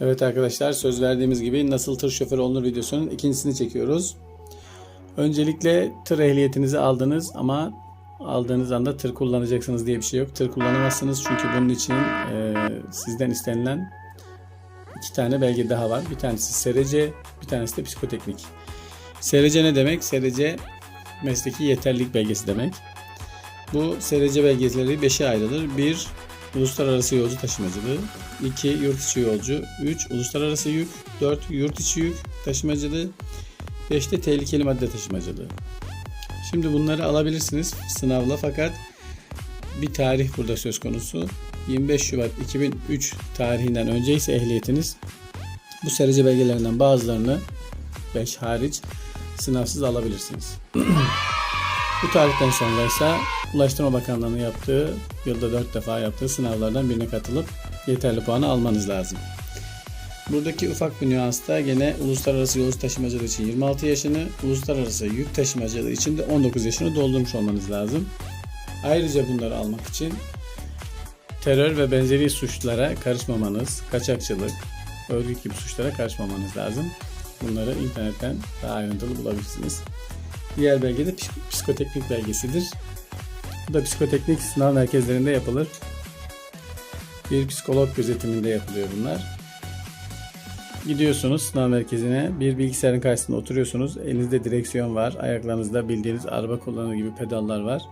Evet arkadaşlar söz verdiğimiz gibi nasıl tır şoförü olunur videosunun ikincisini çekiyoruz. Öncelikle tır ehliyetinizi aldınız ama aldığınız anda tır kullanacaksınız diye bir şey yok. Tır kullanamazsınız çünkü bunun için e, sizden istenilen iki tane belge daha var. Bir tanesi SRC, bir tanesi de psikoteknik. SRC ne demek? SRC mesleki yeterlilik belgesi demek. Bu SRC belgeleri 5'e ayrılır. 1. Uluslararası yolcu taşımacılığı. 2. Yurt içi yolcu. 3. Uluslararası yük. 4. Yurt içi yük taşımacılığı. 5 de tehlikeli madde taşımacılığı. Şimdi bunları alabilirsiniz sınavla fakat bir tarih burada söz konusu. 25 Şubat 2003 tarihinden önce ise ehliyetiniz bu SRC belgelerinden bazılarını 5 hariç sınavsız alabilirsiniz. Bu tarihten sonra ise Ulaştırma Bakanlığı'nın yaptığı, yılda 4 defa yaptığı sınavlardan birine katılıp yeterli puanı almanız lazım. Buradaki ufak bir nüansta gene uluslararası yolcu taşımacılığı için 26 yaşını, uluslararası yük taşımacılığı için de 19 yaşını doldurmuş olmanız lazım. Ayrıca bunları almak için terör ve benzeri suçlara karışmamanız, kaçakçılık, örgüt gibi suçlara karışmamanız lazım. Bunları internetten daha ayrıntılı bulabilirsiniz. Diğer belge de psik- psikoteknik belgesidir. Bu da psikoteknik sınav merkezlerinde yapılır. Bir psikolog gözetiminde yapılıyor bunlar. Gidiyorsunuz sınav merkezine. Bir bilgisayarın karşısında oturuyorsunuz. Elinizde direksiyon var. Ayaklarınızda bildiğiniz araba kullanır gibi pedallar var.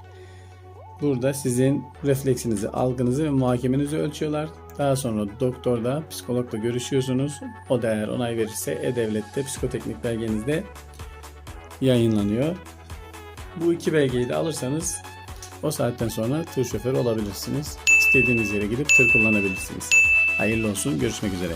Burada sizin refleksinizi, algınızı ve muhakemenizi ölçüyorlar. Daha sonra doktorda, psikologla görüşüyorsunuz. O da eğer onay verirse E-Devlet'te psikoteknik belgenizde yayınlanıyor. Bu iki belgeyi de alırsanız o saatten sonra tır şoförü olabilirsiniz. İstediğiniz yere gidip tır kullanabilirsiniz. Hayırlı olsun. Görüşmek üzere.